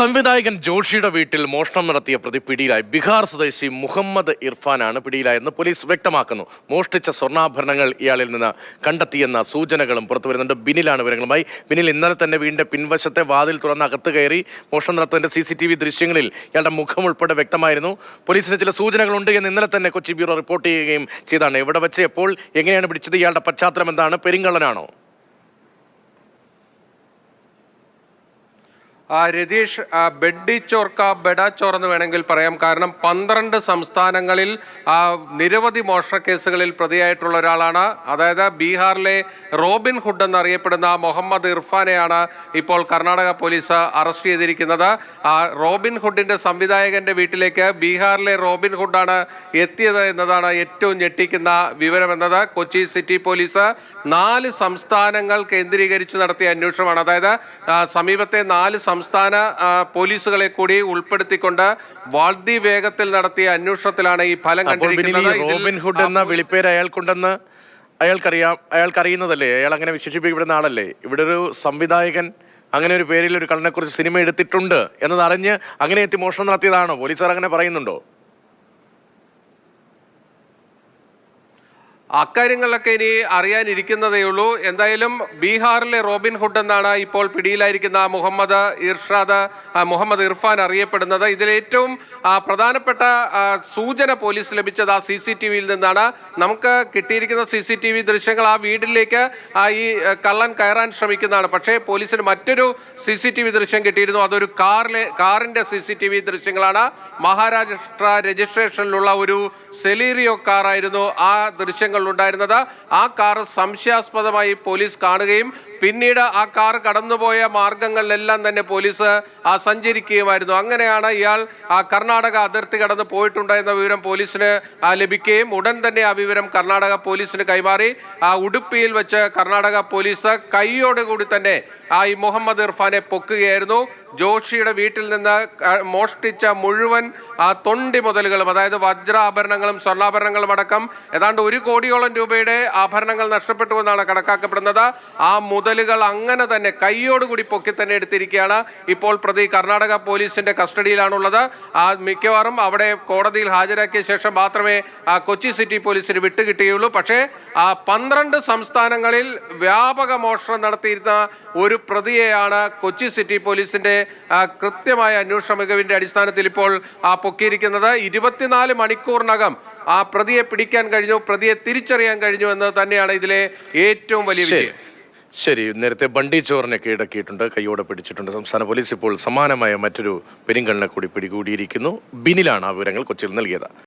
സംവിധായകൻ ജോഷിയുടെ വീട്ടിൽ മോഷണം നടത്തിയ പ്രതി പിടിയിലായി. ബീഹാർ സ്വദേശി മുഹമ്മദ് ഇർഫാനാണ് പിടിയിലായെന്ന് പോലീസ് വ്യക്തമാക്കുന്നു. മോഷ്ടിച്ച സ്വർണാഭരണങ്ങൾ ഇയാളിൽ നിന്ന് കണ്ടെത്തിയെന്ന സൂചനകളും പുറത്തു വരുന്നുണ്ട്. ബിനിലാണ് വിവരങ്ങളുമായി. ബിനിൽ ഇന്നലെ തന്നെ വീടിന്റെ പിൻവശത്തെ വാതിൽ തുറന്ന് അകത്ത് കയറി മോഷണം നടത്തുന്നതിന്റെ സി സി ടി വി ദൃശ്യങ്ങളിൽ ഇയാളുടെ മുഖം ഉൾപ്പെടെ വ്യക്തമായിരുന്നു. പോലീസിന് ചില സൂചനകളുണ്ട് എന്ന് ഇന്നലെ തന്നെ കൊച്ചി ബ്യൂറോ റിപ്പോർട്ട് ചെയ്യുകയും ചെയ്താണ്. എവിടെ വെച്ച് എപ്പോൾ എങ്ങനെയാണ് പിടിച്ചത് ഇയാളുടെ പശ്ചാത്തലം എന്താണ് പെരിങ്കള്ളനാണോ? രതീഷ് ചോർക്ക ബെഡ ചോർ എന്ന് വേണമെങ്കിൽ പറയാം. കാരണം പന്ത്രണ്ട് സംസ്ഥാനങ്ങളിൽ നിരവധി മോഷണ കേസുകളിൽ പ്രതിയായിട്ടുള്ള ഒരാളാണ്. അതായത് ബീഹാറിലെ റോബിൻ ഹുഡ് എന്നറിയപ്പെടുന്ന മുഹമ്മദ് ഇർഫാനെയാണ് ഇപ്പോൾ കർണാടക പോലീസ് അറസ്റ്റ് ചെയ്തിരിക്കുന്നത്. റോബിൻ ഹുഡിന്റെ സംവിധായകന്റെ വീട്ടിലേക്ക് ബീഹാറിലെ റോബിൻ ഹുഡാണ് എത്തിയത് എന്നതാണ് ഏറ്റവും ഞെട്ടിക്കുന്ന വിവരമെന്നത്. കൊച്ചി സിറ്റി പോലീസ് നാല് സംസ്ഥാനങ്ങൾ കേന്ദ്രീകരിച്ച് നടത്തിയ അന്വേഷണമാണ്. അതായത് സമീപത്തെ നാല് സംസ്ഥാന ആ, പോലീസുകളെ കൂടി ഉൾപ്പെടുത്തിക്കൊണ്ട് വാൾദി വേഗത്തിൽ നടത്തിയ അന്വേഷണത്തിലാണ് ഈ ഫലം കണ്ടിരിക്കുന്നത്. എന്ന വിളിപ്പേര് അയാൾക്കുണ്ടെന്ന് അയാൾക്കറിയാം അയാൾക്കറിയുന്നതല്ലേ? അയാൾ അങ്ങനെ വിശേഷിപ്പിക്കപ്പെടുന്ന ആളല്ലേ? ഇവിടെ ഒരു സംവിധായകൻ അങ്ങനെ ഒരു പേരിൽ ഒരു കള്ളനെക്കുറിച്ച് സിനിമ എടുത്തിട്ടുണ്ട് എന്നത് അറിഞ്ഞ് അങ്ങനെ എത്തി മോഷണം നടത്തിയതാണോ? പോലീസുകാർ അങ്ങനെ പറയുന്നുണ്ടോ? അക്കാര്യങ്ങളിലൊക്കെ ഇനി അറിയാനിരിക്കുന്നതേ ഉള്ളൂ. എന്തായാലും ബീഹാറിലെ റോബിൻ ഹുഡ് എന്നാണ് ഇപ്പോൾ പിടിയിലായിരിക്കുന്ന മുഹമ്മദ് ഇർഷാദ് മുഹമ്മദ് ഇർഫാൻ അറിയപ്പെടുന്നത്. ഇതിലേറ്റവും പ്രധാനപ്പെട്ട സൂചന പോലീസ് ലഭിച്ചത് ആ സി സി ടി വിയിൽ നിന്നാണ്. നമുക്ക് കിട്ടിയിരിക്കുന്ന സി സി ടി വി ദൃശ്യങ്ങൾ ആ വീട്ടിലേക്ക് ഈ കള്ളൻ കയറാൻ ശ്രമിക്കുന്നതാണ്. പക്ഷേ പോലീസിന് മറ്റൊരു സി സി ടി വി ദൃശ്യം കിട്ടിയിരുന്നു. അതൊരു കാറിലെ കാറിന്റെ സി സി ടി വി ദൃശ്യങ്ങളാണ്. മഹാരാഷ്ട്ര രജിസ്ട്രേഷനിലുള്ള ഒരു സെലീറിയോ കാറായിരുന്നു ആ ദൃശ്യങ്ങൾ ഉണ്ടായിരുന്നത് ആ കാർ സംശയാസ്പദമായി പോലീസ് കാണുകയും പിന്നീട് ആ കാർ കടന്നുപോയ മാർഗങ്ങളിലെല്ലാം തന്നെ പോലീസ് സഞ്ചരിക്കുകയുമായിരുന്നു. അങ്ങനെയാണ് ഇയാൾ ആ കർണാടക അതിർത്തി കടന്ന് പോയിട്ടുണ്ട് എന്ന വിവരം പോലീസിന് ലഭിക്കുകയും ഉടൻ തന്നെ ആ വിവരം കർണാടക പോലീസിന് കൈമാറി. ആ ഉടുപ്പിയിൽ വെച്ച് കർണാടക പോലീസ് കൈയോടുകൂടി തന്നെ ആ ഈ മുഹമ്മദ് ഇർഫാനെ പൊക്കുകയായിരുന്നു. ജോഷിയുടെ വീട്ടിൽ നിന്ന് മോഷ്ടിച്ച മുഴുവൻ ആ തൊണ്ടി മുതലുകളും അതായത് വജ്രാഭരണങ്ങളും സ്വർണാഭരണങ്ങളും അടക്കം ഏതാണ്ട് ഒരു കോടിയോളം രൂപയുടെ ആഭരണങ്ങൾ നഷ്ടപ്പെട്ടു എന്നാണ് കണക്കാക്കപ്പെടുന്നത്. ആ മുതലുകൾ അങ്ങനെ തന്നെ കൈയോടുകൂടി പൊക്കി തന്നെ എടുത്തിരിക്കുകയാണ്. ഇപ്പോൾ പ്രതി കർണാടക പോലീസിന്റെ കസ്റ്റഡിയിലാണുള്ളത്. ആ മിക്കവാറും അവിടെ കോടതിയിൽ ഹാജരാക്കിയ ശേഷം മാത്രമേ ആ കൊച്ചി സിറ്റി പോലീസിന് വിട്ടുകിട്ടുകയുള്ളൂ. പക്ഷേ ആ പന്ത്രണ്ട് സംസ്ഥാനങ്ങളിൽ വ്യാപക മോഷണം നടത്തിയിരുന്ന ഒരു പ്രതിയെയാണ് കൊച്ചി സിറ്റി പോലീസിന്റെ കൃത്യമായ അന്വേഷണ മികവിന്റെ അടിസ്ഥാനത്തിൽ ഇപ്പോൾ ആ പൊക്കിയിരിക്കുന്നത്. ഇരുപത്തിനാല് മണിക്കൂറിനകം ആ പ്രതിയെ പിടിക്കാൻ കഴിഞ്ഞു പ്രതിയെ തിരിച്ചറിയാൻ കഴിഞ്ഞു എന്ന് തന്നെയാണ് ഇതിലെ ഏറ്റവും വലിയ വിജയം. ശരി നേരത്തെ ബണ്ടി ചോറിനെ കീഴടക്കിയിട്ടുണ്ട് കൈയോടെ പിടിച്ചിട്ടുണ്ട്. സംസ്ഥാന പോലീസ് ഇപ്പോൾ സമാനമായ മറ്റൊരു പെരിങ്കള്ളനെ കൂടി പിടികൂടിയിരിക്കുന്നു. ബിനിലാണ് ആ വിവരങ്ങൾ കൊച്ചിയിൽ നൽകിയത്.